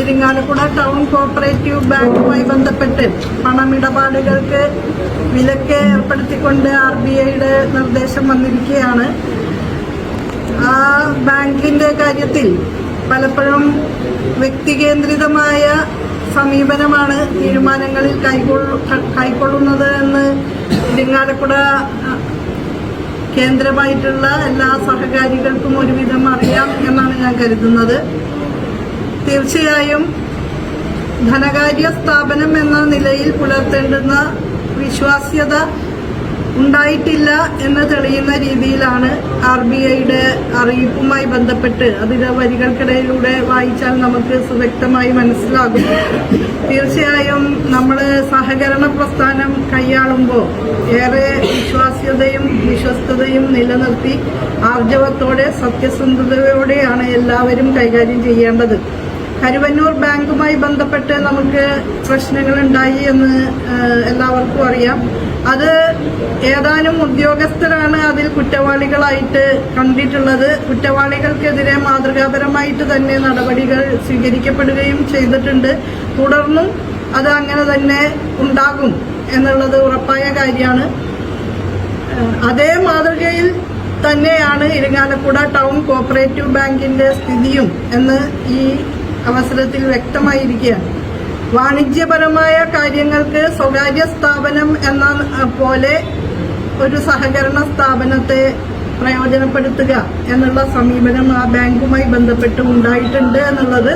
Irinjalakuda town cooperative ബാങ്കുമായി ബന്ധപ്പെട്ട് പണമിടപാടുകൾക്ക് വിലക്ക് ഏർപ്പെടുത്തിക്കൊണ്ട് ആർ ബി ഐയുടെ നിർദ്ദേശം വന്നിരിക്കുകയാണ്. ആ ബാങ്കിന്റെ കാര്യത്തിൽ പലപ്പോഴും വ്യക്തികേന്ദ്രിതമായ സമീപനമാണ് തീരുമാനങ്ങളിൽ കൈകൊള്ളു കൈക്കൊള്ളുന്നത് എന്ന് ഇരിങ്ങാലക്കുട കേന്ദ്രമായിട്ടുള്ള എല്ലാ സഹകാരികൾക്കും ഒരുവിധം അറിയാം എന്നാണ് ഞാൻ കരുതുന്നത്. തീർച്ചയായും ധനകാര്യ സ്ഥാപനം എന്ന നിലയിൽ പുലർത്തേണ്ടുന്ന വിശ്വാസ്യത ഉണ്ടായിട്ടില്ല എന്ന് തെളിയുന്ന രീതിയിലാണ് ആർ ബി ഐയുടെ അറിയിപ്പുമായി ബന്ധപ്പെട്ട് അതിലെ വരികൾക്കിടയിലൂടെ വായിച്ചാൽ നമുക്ക് സുവ്യക്തമായി മനസ്സിലാകും. തീർച്ചയായും നമ്മൾ സഹകരണ പ്രസ്ഥാനം കൈയാളുമ്പോൾ ഏറെ വിശ്വാസ്യതയും വിശ്വസ്തതയും നിലനിർത്തി ആർജവത്തോടെ സത്യസന്ധതയോടെയാണ് എല്ലാവരും കൈകാര്യം ചെയ്യേണ്ടത്. കരുവന്നൂർ ബാങ്കുമായി ബന്ധപ്പെട്ട് നമുക്ക് പ്രശ്നങ്ങൾ ഉണ്ടായി എന്ന് എല്ലാവർക്കും അറിയാം. അത് ഏതാനും ഉദ്യോഗസ്ഥരാണ് അതിൽ കുറ്റവാളികളായിട്ട് കണ്ടിട്ടുള്ളത്. കുറ്റവാളികൾക്കെതിരെ മാതൃകാപരമായിട്ട് തന്നെ നടപടികൾ സ്വീകരിക്കപ്പെടുകയും ചെയ്തിട്ടുണ്ട്. തുടർന്നും അത് അങ്ങനെ തന്നെ ഉണ്ടാകും എന്നുള്ളത് ഉറപ്പായ കാര്യമാണ്. അതേ മാതൃകയിൽ തന്നെയാണ് ഇരിങ്ങാലക്കുട ടൗൺ കോപ്പറേറ്റീവ് ബാങ്കിന്റെ സ്ഥിതിയും എന്ന് ഈ അവസരത്തിൽ വ്യക്തമായിരിക്കുകയാണ്. വാണിജ്യപരമായ കാര്യങ്ങൾക്ക് സ്വകാര്യ സ്ഥാപനം എന്ന പോലെ ഒരു സഹകരണ സ്ഥാപനത്തെ പ്രയോജനപ്പെടുത്തുക എന്നുള്ള സമീപനം ആ ബാങ്കുമായി ബന്ധപ്പെട്ട് ഉണ്ടായിട്ടുണ്ട് എന്നുള്ളത്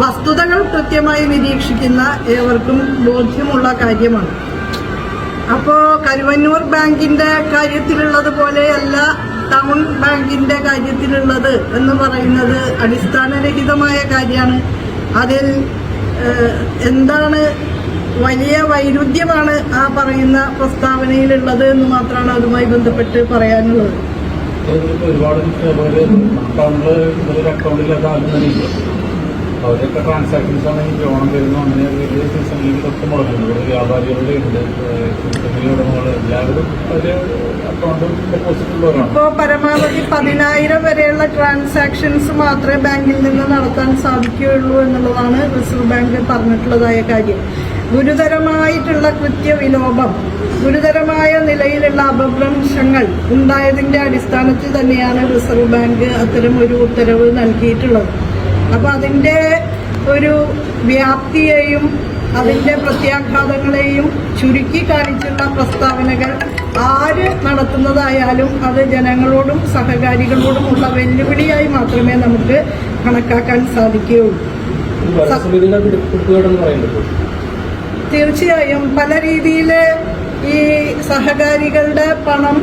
വസ്തുതകൾ കൃത്യമായി നിരീക്ഷിക്കുന്ന ഏവർക്കും ബോധ്യമുള്ള കാര്യമാണ്. അപ്പോൾ കരുവന്നൂർ ബാങ്കിന്റെ കാര്യത്തിലുള്ളത് പോലെയല്ല ബാങ്കിന്റെ കാര്യത്തിലുള്ളത് എന്ന് പറയുന്നത് അടിസ്ഥാനരഹിതമായ കാര്യമാണ്. അതിൽ എന്താണ് വലിയ വൈരുദ്ധ്യമാണ് ആ പറയുന്ന പ്രസ്താവനയിലുള്ളത് എന്ന് മാത്രമാണ് അതുമായി ബന്ധപ്പെട്ട് പറയാനുള്ളത്. ഒരുപാട് അക്കൗണ്ടിൽ അക്കൗണ്ടിലൊക്കെ ഇല്ല അവരൊക്കെ ട്രാൻസാക്ഷൻസ് ആണ് ഓണം വരുന്നു. അങ്ങനെ വലിയ സീസണിലേക്കൊക്കെ മുടങ്ങുന്നത് ഇവിടെ വ്യാപാരികളുടെ ഉണ്ട്. ഉടമകൾ എല്ലാവരും അവർ അക്കൗണ്ടും ഡെപ്പോസിറ്റ് ഉള്ളവരാണ്. ഇപ്പോ പരമാവധി പതിനായിരം വരെയുള്ള ട്രാൻസാക്ഷൻസ് മാത്രമേ ബാങ്കിൽ നിന്ന് നടത്താൻ സാധിക്കുകയുള്ളൂ എന്നുള്ളതാണ് റിസർവ് ബാങ്ക് പറഞ്ഞിട്ടുള്ളതായ കാര്യം. ഗുരുതരമായിട്ടുള്ള കൃത്യവിലോപം ഗുരുതരമായ നിലയിലുള്ള അപഭ്രംശങ്ങൾ ഉണ്ടായതിന്റെ അടിസ്ഥാനത്തിൽ തന്നെയാണ് റിസർവ് ബാങ്ക് അത്തരം ഒരു ഉത്തരവ് നൽകിയിട്ടുള്ളത്. അപ്പൊ അതിന്റെ ഒരു വ്യാപ്തിയെയും അതിന്റെ പ്രത്യാഘാതങ്ങളെയും ചുരുക്കി കാണിച്ചുള്ള പ്രസ്താവനകൾ ആര് നടത്തുന്നതായാലും അത് ജനങ്ങളോടും സഹകാരികളോടും ഉള്ള വെല്ലുവിളിയായി മാത്രമേ നമുക്ക് കണക്കാക്കാൻ സാധിക്കുകയുള്ളൂ. തീർച്ചയായും പല രീതിയിൽ ഈ സഹകാരികളുടെ പണം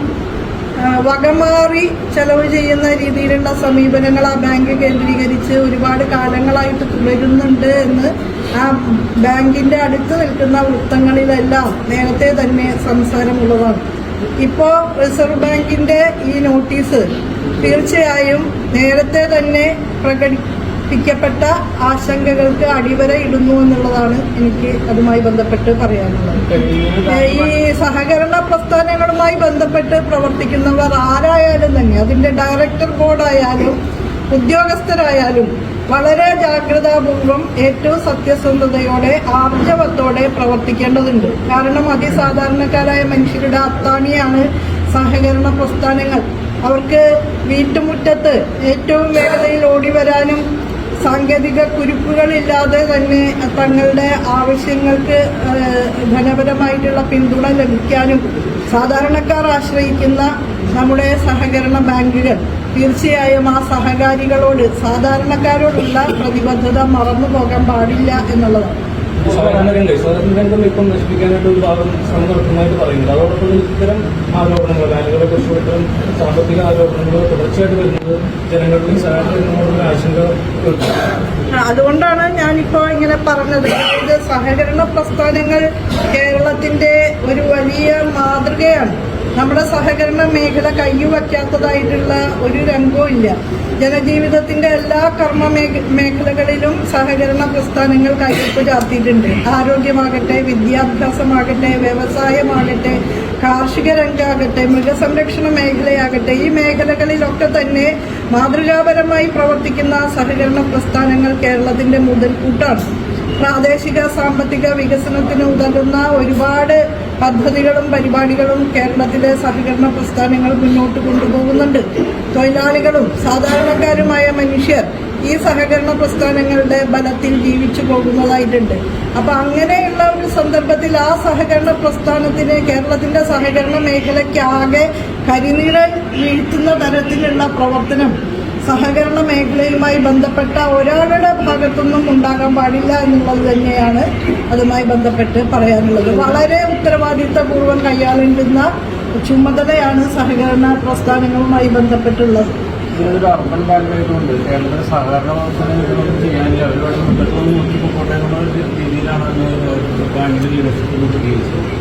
വകമാറി ചെലവ് ചെയ്യുന്ന രീതിയിലുള്ള സമീപനങ്ങൾ ആ ബാങ്ക് കേന്ദ്രീകരിച്ച് ഒരുപാട് കാലങ്ങളായിട്ട് തുടരുന്നുണ്ട് എന്ന് ആ ബാങ്കിന്റെ അടുത്ത് നിൽക്കുന്ന വൃത്തങ്ങളിലെല്ലാം നേരത്തെ തന്നെ സംസാരമുള്ളതാണ്. ഇപ്പോ റിസർവ് ബാങ്കിന്റെ ഈ നോട്ടീസ് തീർച്ചയായും നേരത്തെ തന്നെ പ്രകടിപ്പിക്കപ്പെട്ട ആശങ്കകൾക്ക് അടിവര ഇടുന്നു എന്നുള്ളതാണ് എനിക്ക് അതുമായി ബന്ധപ്പെട്ട് പറയാനുള്ളത്. ഈ സഹകരണ പ്രസ്ഥാനങ്ങളുമായി ബന്ധപ്പെട്ട് പ്രവർത്തിക്കുന്നവർ ആരായാലും തന്നെ അതിന്റെ ഡയറക്ടർ ബോർഡായാലും ഉദ്യോഗസ്ഥരായാലും വളരെ ജാഗ്രതാപൂർവം ഏറ്റവും സത്യസന്ധതയോടെ ആർജവത്തോടെ പ്രവർത്തിക്കേണ്ടതുണ്ട്. കാരണം അതിസാധാരണക്കാരായ മനുഷ്യരുടെ അത്താണിയാണ് സഹകരണ പ്രസ്ഥാനങ്ങൾ. അവർക്ക് വീട്ടുമുറ്റത്ത് ഏറ്റവും വേഗതയിൽ ഓടി വരാനും സാങ്കേതിക കുരിപ്പുകളില്ലാതെ തന്നെ തങ്ങളുടെ ആവശ്യങ്ങൾക്ക് ധനപരമായിട്ടുള്ള പിന്തുണ ലഭിക്കാനും സാധാരണക്കാർ ആശ്രയിക്കുന്ന നമ്മുടെ സഹകരണ ബാങ്കുകൾ തീർച്ചയായും ആ സഹകാരികളോട് സാധാരണക്കാരോടുള്ള പ്രതിബദ്ധത മറന്നു പോകാൻ പാടില്ല എന്നുള്ളതാണ്. സാധാരണ രംഗം ഇപ്പം നശിപ്പിക്കാനായിട്ട് ഒരു ഭാഗം ശ്രമം പറയുന്നുണ്ട് അതോടൊപ്പം ഇത്തരം ആരോപണങ്ങൾ ബാങ്കുകളെ കുറിച്ചുള്ള ഇത്തരം സാമ്പത്തിക ആരോപണങ്ങൾ തുടർച്ചയായിട്ട് വരുന്നത് ജനങ്ങളുടെയും സഹകരണങ്ങളോടുള്ള ആശങ്ക അതുകൊണ്ടാണ് ഞാനിപ്പോ ഇങ്ങനെ പറഞ്ഞത്. ഇത് സഹകരണ പ്രസ്ഥാനങ്ങൾ കേരളത്തിന്റെ ഒരു നമ്മുടെ സഹകരണ മേഖല കയ്യുവയ്ക്കാത്തതായിട്ടുള്ള ഒരു രംഗവും ഇല്ല. ജനജീവിതത്തിന്റെ എല്ലാ കർമ്മ മേഖലകളിലും സഹകരണ പ്രസ്ഥാനങ്ങൾ കയ്യൊപ്പ് ചാർത്തിയിട്ടുണ്ട്. ആരോഗ്യമാകട്ടെ വിദ്യാഭ്യാസമാകട്ടെ വ്യവസായമാകട്ടെ കാർഷിക രംഗമാകട്ടെ മൃഗസംരക്ഷണ മേഖലയാകട്ടെ ഈ മേഖലകളിലൊക്കെ തന്നെ മാതൃകാപരമായി പ്രവർത്തിക്കുന്ന സഹകരണ പ്രസ്ഥാനങ്ങൾ കേരളത്തിന്റെ മുതൽക്കൂട്ടാണ്. പ്രാദേശിക സാമ്പത്തിക വികസനത്തിന് ഉതകുന്ന ഒരുപാട് പദ്ധതികളും പരിപാടികളും കേരളത്തിലെ സഹകരണ പ്രസ്ഥാനങ്ങൾ മുന്നോട്ട് കൊണ്ടുപോകുന്നുണ്ട്. തൊഴിലാളികളും സാധാരണക്കാരുമായ മനുഷ്യർ ഈ സഹകരണ പ്രസ്ഥാനങ്ങളുടെ ബലത്തിൽ ജീവിച്ചു പോകുന്നതായിട്ടുണ്ട്. അപ്പൊ അങ്ങനെയുള്ള ഒരു സന്ദർഭത്തിൽ ആ സഹകരണ പ്രസ്ഥാനത്തിന് കേരളത്തിന്റെ സഹകരണ മേഖലയ്ക്കാകെ കരിനീഴൽ വീഴ്ത്തുന്ന തരത്തിലുള്ള പ്രവർത്തനം സഹകരണ മേഖലയുമായി ബന്ധപ്പെട്ട ഒരാളുടെ ഭാഗത്തൊന്നും ഉണ്ടാകാൻ പാടില്ല എന്നുള്ളത് തന്നെയാണ് അതുമായി ബന്ധപ്പെട്ട് പറയാനുള്ളത്. വളരെ ഉത്തരവാദിത്തപൂർവം കൈയാളേണ്ടുന്ന ചുമതലയാണ് സഹകരണ പ്രസ്ഥാനങ്ങളുമായി ബന്ധപ്പെട്ടുള്ളത്. ഇതിലൊരു അർബൻ ബാങ്ക് ആയതുകൊണ്ട് കേരളത്തിലെ സഹകരണ പ്രവർത്തനങ്ങളൊന്നും ചെയ്യാനില്ല. ഒരുപാട് മുന്നോട്ട് നോക്കി എന്നുള്ള ഒരു രീതിയിലാണ് അന്ന് ബാങ്കിന്റെ ലീഡർഷിപ്പ് പ്രതികരിച്ചത്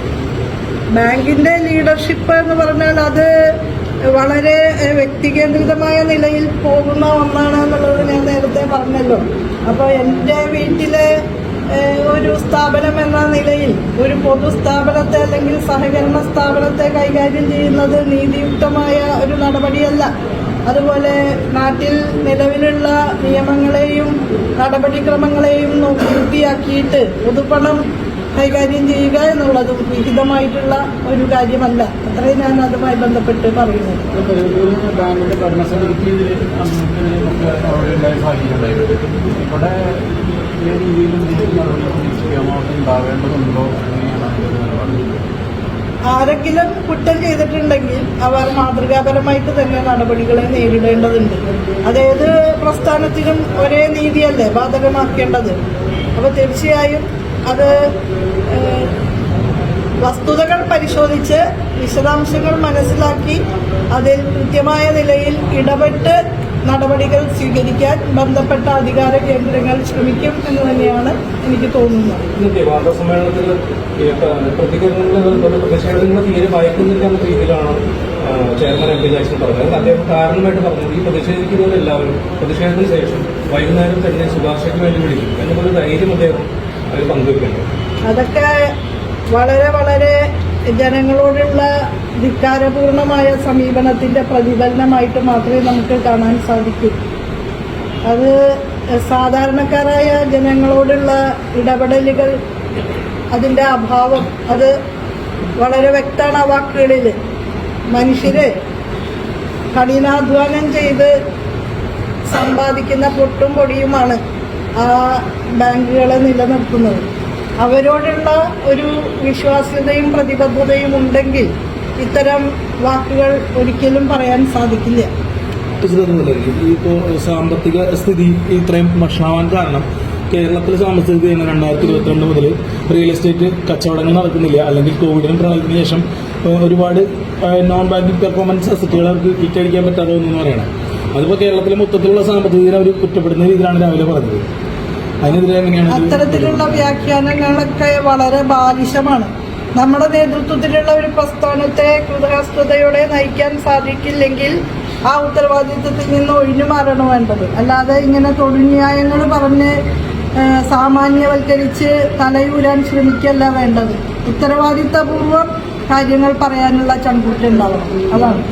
ബാങ്കിന്റെ ലീഡർഷിപ്പ് എന്ന് പറഞ്ഞാൽ അത് വളരെ വ്യക്തികേന്ദ്രിതമായ നിലയിൽ പോകുന്ന ഒന്നാണ് എന്നുള്ളത് ഞാൻ നേരത്തെ പറഞ്ഞല്ലോ. അപ്പോൾ എന്റെ വീട്ടിലെ ഒരു സ്ഥാപനം എന്ന നിലയിൽ ഒരു പൊതുസ്ഥാപനത്തെ അല്ലെങ്കിൽ സഹകരണ സ്ഥാപനത്തെ കൈകാര്യം ചെയ്യുന്നത് നീതിയുക്തമായ ഒരു നടപടിയല്ല. അതുപോലെ നാട്ടിൽ നിലവിലുള്ള നിയമങ്ങളെയും നടപടിക്രമങ്ങളെയും നോക്കി വൃത്തിയാക്കിയിട്ട് കൈകാര്യം ചെയ്യുക എന്നുള്ളതും വിഹിതമായിട്ടുള്ള ഒരു കാര്യമല്ല. അത്രയും ഞാൻ അതുമായി ബന്ധപ്പെട്ട് പറയുന്നത് ആരെങ്കിലും കുറ്റം ചെയ്തിട്ടുണ്ടെങ്കിൽ അവർ മാതൃകാപരമായിട്ട് തന്നെ നടപടികളെ നേരിടേണ്ടതുണ്ട്. അതേത് പ്രസ്ഥാനത്തിനും ഒരേ നീതിയല്ലേ ബാധകമാക്കേണ്ടത്? അപ്പോൾ തീർച്ചയായും അത് വസ്തുതകൾ പരിശോധിച്ച് വിശദാംശങ്ങൾ മനസ്സിലാക്കി അതിൽ കൃത്യമായ നിലയിൽ ഇടപെട്ട് നടപടികൾ സ്വീകരിക്കാൻ ബന്ധപ്പെട്ട അധികാര കേന്ദ്രങ്ങൾ ശ്രമിക്കും എന്ന് തന്നെയാണ് എനിക്ക് തോന്നുന്നത്. ചെയർമാൻ എം പി ജാക്സൺ പറഞ്ഞത്. അദ്ദേഹം കാരണമായിട്ട് പറഞ്ഞത്. ഈ പ്രതിഷേധിക്കുന്നവരെല്ലാവരും പ്രതിഷേധത്തിന് ശേഷം വൈകുന്നേരം തന്നെ ശുപാർശയ്ക്ക് വേണ്ടി വിളിക്കും. എന്നുള്ളൊരു ധൈര്യം അദ്ദേഹം അതൊക്കെ വളരെ വളരെ ജനങ്ങളോടുള്ള ധിക്കാരപൂർണമായ സമീപനത്തിന്റെ പ്രതിഫലനമായിട്ട് മാത്രമേ നമുക്ക് കാണാൻ സാധിക്കൂ. അത് സാധാരണക്കാരായ ജനങ്ങളോടുള്ള ഇടപെടലുകൾ അതിന്റെ അഭാവം അത് വളരെ വ്യക്തമാണ് ആ വാക്കുകളിൽ. മനുഷ്യര് കഠിനാധ്വാനം ചെയ്ത് സമ്പാദിക്കുന്ന പൊട്ടും പൊടിയുമാണ്. ആ ബാങ്കുകളെ നിലനിർത്തുന്നത്. അവരോടുള്ള ഒരു വിശ്വാസ്യതയും പ്രതിബദ്ധതയും ഉണ്ടെങ്കിൽ ഇത്തരം വാക്കുകൾ ഒരിക്കലും പറയാൻ സാധിക്കില്ല. ഇപ്പോൾ സാമ്പത്തിക സ്ഥിതി ഇത്രയും ഭക്ഷണമാവാൻ കാരണം കേരളത്തിലെ സാമ്പത്തിക തന്നെ രണ്ടായിരത്തി ഇരുപത്തിരണ്ട് മുതൽ റിയൽ എസ്റ്റേറ്റ് കച്ചവടങ്ങൾ നടക്കുന്നില്ല. അല്ലെങ്കിൽ കോവിഡിനും പ്രളയത്തിന് ശേഷം ഒരുപാട് നോൺ ബാങ്കിങ് പെർഫോമൻസ് അസറ്റുകൾ അവർക്ക് കിറ്റടിക്കാൻ പറ്റാതെ എന്ന് പറയണം. അതിപ്പോൾ കേരളത്തിലെ മൊത്തത്തിലുള്ള സാമ്പത്തിക അവർ കുറ്റപ്പെടുന്ന രീതിയിലാണ് രാവിലെ പറഞ്ഞത്. അതിനെതിരെ എങ്ങനെയാണ് അത്തരത്തിലുള്ള വ്യാഖ്യാനങ്ങളൊക്കെ വളരെ ബാലിശമാണ്. നമ്മുടെ നേതൃത്വത്തിലുള്ള ഒരു പ്രസ്ഥാനത്തെ കൃതഹസ്തയോടെ നയിക്കാൻ സാധിക്കില്ലെങ്കിൽ ആ ഉത്തരവാദിത്വത്തിൽ നിന്ന് ഒഴിഞ്ഞു മാറണം വേണ്ടത്. അല്ലാതെ ഇങ്ങനെ തൊഴിൽന്യായങ്ങൾ പറഞ്ഞ് സാമാന്യവൽക്കരിച്ച് തലയൂരാൻ ശ്രമിക്കല്ല വേണ്ടത്. ഉത്തരവാദിത്തപൂർവം കാര്യങ്ങൾ പറയാനുള്ള ചങ്കൂറ്റുണ്ടാവണം അതാണ്.